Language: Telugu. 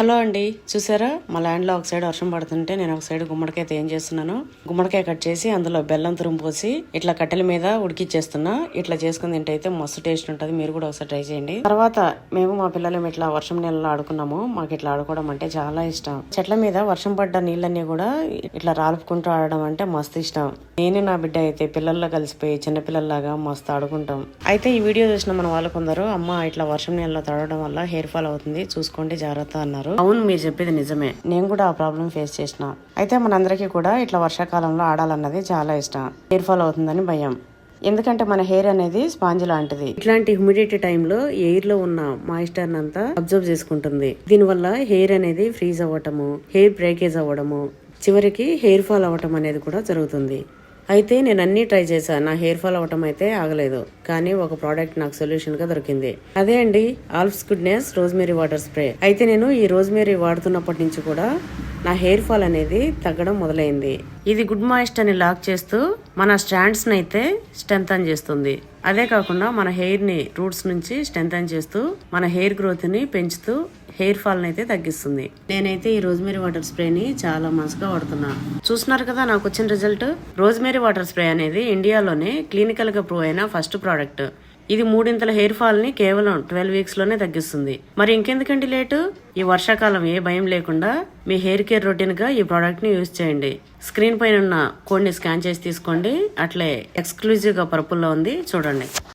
హలో అండి చూసారా? మా ల్యాండ్లో ఒక సైడ్ వర్షం పడుతుంటే నేను ఒక సైడ్ గుమ్మడికాయ ఏం చేస్తున్నాను. గుమ్మడికాయ కట్ చేసి అందులో బెల్లం తురుము పోసి ఇట్లా కట్టెల మీద ఉడికిచ్చేస్తున్నా. ఇట్లా చేసుకుని తింటే అయితే మస్తు టేస్ట్ ఉంటుంది. మీరు కూడా ఒకసారి ట్రై చేయండి. తర్వాత మేము మా పిల్లలు ఇట్లా వర్షం నీళ్ళలో ఆడుకున్నాము. మాకు ఇట్లా ఆడుకోవడం అంటే చాలా ఇష్టం. చెట్ల మీద వర్షం పడ్డ నీళ్ళన్నీ కూడా ఇట్లా రాలుపుకుంటూ ఆడడం అంటే మస్తు ఇష్టం. నేను నా బిడ్డ అయితే పిల్లల్లో కలిసిపోయి చిన్నపిల్లల్లాగా మస్తు ఆడుకుంటాం. అయితే ఈ వీడియో చూసిన మన వాళ్ళు కొందరు అమ్మ ఇట్లా వర్షం నీళ్ళలో తడవడం వల్ల హెయిర్ ఫాల్ అవుతుంది. చూసుకోండి జాగ్రత్త అన్నారు. అవును మీరు చెప్పేది నిజమే. నేను కూడా ఆ ప్రాబ్లం ఫేస్ చేసిన. అయితే మనందరికీ కూడా ఇట్లా వర్షాకాలంలో ఆడాలన్నది చాలా ఇష్టం. హెయిర్ ఫాల్ అవుతుందని భయం. ఎందుకంటే మన హెయిర్ అనేది స్పాంజ్ లాంటిది. ఇట్లాంటి హ్యూమిడిటీ టైంలో ఎయిర్లో ఉన్న మాయిస్చర్ అంతా అబ్జర్వ్ చేసుకుంటుంది. దీనివల్ల హెయిర్ అనేది ఫ్రీజ్ అవ్వటము హెయిర్ బ్రేకేజ్ అవ్వడము చివరికి హెయిర్ ఫాల్ అవ్వటం అనేది కూడా జరుగుతుంది. అయితే నేను అన్ని ట్రై చేశాను నా హెయిర్ ఫాల్ అవ్వటం అయితే ఆగలేదు. కానీ ఒక ప్రోడక్ట్ నాకు సొల్యూషన్గా దొరికింది. అదే అండి Alps goodness rosemary water spray. అయితే నేను ఈ రోజ్మేరీ వాడుతున్నప్పటి నుంచి కూడా నా హెయిర్ ఫాల్ అనేది తగ్గడం మొదలైంది. ఇది గుడ్ మాయిస్ట్ అని లాక్ చేస్తూ మన స్ట్రాండ్స్ అయితే స్ట్రెంగ్ చేస్తుంది. అదే కాకుండా మన హెయిర్ని రూట్స్ నుంచి స్ట్రెంగ్ చేస్తూ మన హెయిర్ గ్రోత్ని పెంచుతూ హెయిర్ ఫాల్ని అయితే తగ్గిస్తుంది. నేనైతే ఈ రోజ్మేరీ వాటర్ స్ప్రేని చాలా మంచిగా వాడుతున్నాను చూస్తున్నారు కదా నాకు వచ్చిన రిజల్ట్? రోజ్మేరీ వాటర్ స్ప్రే అనేది ఇండియాలోనే క్లినికల్గా ప్రూవ్ అయిన ఫస్ట్ ప్రోడక్ట్. ఇది మూడింతల హెయిర్ ఫాల్ని కేవలం ట్వెల్వ్ వీక్స్లోనే తగ్గిస్తుంది. మరి ఇంకెందుకండి లేటు? ఈ వర్షాకాలం ఏ భయం లేకుండా మీ హెయిర్ కేర్ రొటీన్గా ఈ ప్రోడక్ట్ని యూజ్ చేయండి. స్క్రీన్ పైన ఉన్న కోడ్ని స్కాన్ చేసి తీసుకోండి. అట్లే ఎక్స్క్లూజివ్గా ఉంది. చూడండి.